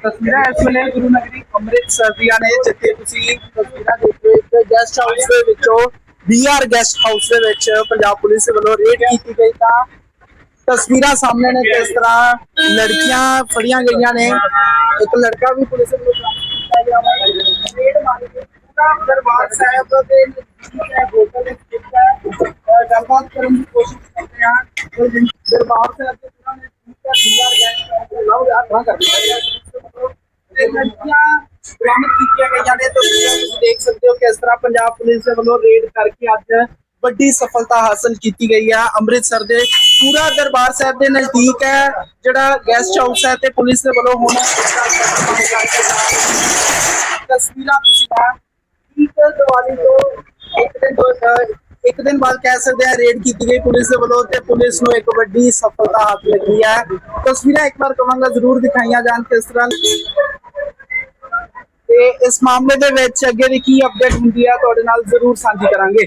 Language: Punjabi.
ਤਸਵੀਰਾਂ ਇਸ ਵੇਲੇ ਗੁਰੂ ਨਗਰੀ ਅੰਮ੍ਰਿਤਸਰ ਦੀਆਂ ਨੇ ਜਿੱਥੇ ਤੁਸੀਂ ਤਸਵੀਰਾਂ ਦੇਖ ਰਹੇ ਹੋ ਇੱਕ ਗੈਸਟ ਹਾਊਸ ਦੇ ਵਿੱਚੋਂ ਬੀਆਰ ਗੈਸਟ ਹਾਊਸ ਦੇ ਵਿੱਚ ਪੰਜਾਬ ਪੁਲਿਸ ਵੱਲੋਂ ਰੇਡ ਕੀਤੀ ਗਈ ਤਾਂ ਤਸਵੀਰਾਂ ਸਾਹਮਣੇ ਨੇ ਕਿਸ ਤਰ੍ਹਾਂ ਲੜਕੀਆਂ ਫੜੀਆਂ ਗਈਆਂ ਨੇ ਇੱਕ ਲੜਕਾ ਵੀ ਪੁਲਿਸ ਵੱਲੋਂ ਬਰਾਮਦ ਕੀਤਾ ਗਿਆ ਵਾ ਰੇਡ ਮਾਰੀ ਗਈ ਪੂਰਾ ਦਰਬਾਰ ਸਾਹਿਬ ਦੇ ਨਜ਼ਦੀਕ ਹੈ ਹੋਟਲ ਦੇ ਸਥਿਤ ਹੈ ਅਹ ਗੱਲਬਾਤ ਕਰਨ ਦੀ ਕੋਸ਼ਿਸ਼ ਕਰਦੇ ਹਾਂ ਤੇ ਦਰਬਾਰ ਸਾਹਿਬ ਦੇ ਪੂਰਾ ਨਜ਼ਦੀਕ ਹੈ ਬੀਆਰ ਗੈਸਟ ਹਾਊਸ ਲਓ ਯਾਰ ਨਾ ਕਰ ਤੇ ਲੜਕੀਆਂ ਬਰਾਮਦ ਕੀਤੀਆਂ ਗਈਆਂ ਨੇ। ਤਸਵੀਰਾਂ ਤੁਸੀਂ ਦੇਖ ਸਕਦੇ ਹੋ ਕਿਸ ਤਰ੍ਹਾਂ ਪੰਜਾਬ ਪੁਲਿਸ ਦੇ ਵੱਲੋਂ ਰੇਡ ਕਰਕੇ ਅੱਜ ਵੱਡੀ ਸਫਲਤਾ ਹਾਸਲ ਕੀਤੀ ਗਈ ਹੈ ਅੰਮ੍ਰਿਤਸਰ ਦੇ ਪੂਰਾ ਦਰਬਾਰ ਸਾਹਿਬ ਦੇ ਨਜ਼ਦੀਕ ਹੈ, ਜਿਹੜਾ ਗੈਸਟ ਹਾਊਸ ਹੈ ਤੇ ਪੁਲਿਸ ਦੇ ਵੱਲੋਂ ਹੁਣ ਤਸਵੀਰਾਂ ਤੁਸੀਂ ਬਾਹਰ ਠੀਕ ਦੀਵਾਲੀ ਤੋਂ ਇੱਕ ਦਿਨ ਇੱਕ ਦਿਨ ਬਾਅਦ ਕਹਿ ਸਕਦੇ ਆ, ਰੇਡ ਕੀਤੀ ਗਈ ਪੁਲਿਸ ਦੇ ਵੱਲੋਂ ਤੇ ਪੁਲਿਸ ਨੂੰ ਇੱਕ ਵੱਡੀ ਸਫਲਤਾ ਹਾਸਲ ਲੱਗੀ ਹੈ। ਤਸਵੀਰਾਂ ਇੱਕ ਵਾਰ ਕਵਾਂਗਾ, ਜ਼ਰੂਰ ਦਿਖਾਈਆਂ ਜਾਣ ਕਿਸ ਤਰ੍ਹਾਂ ਤੇ ਇਸ ਮਾਮਲੇ ਦੇ ਵਿੱਚ ਅੱਗੇ ਦੀ ਕੀ ਅਪਡੇਟ ਹੁੰਦੀ ਹੈ ਤੁਹਾਡੇ ਨਾਲ ਜ਼ਰੂਰ ਸਾਂਝੀ ਕਰਾਂਗੇ।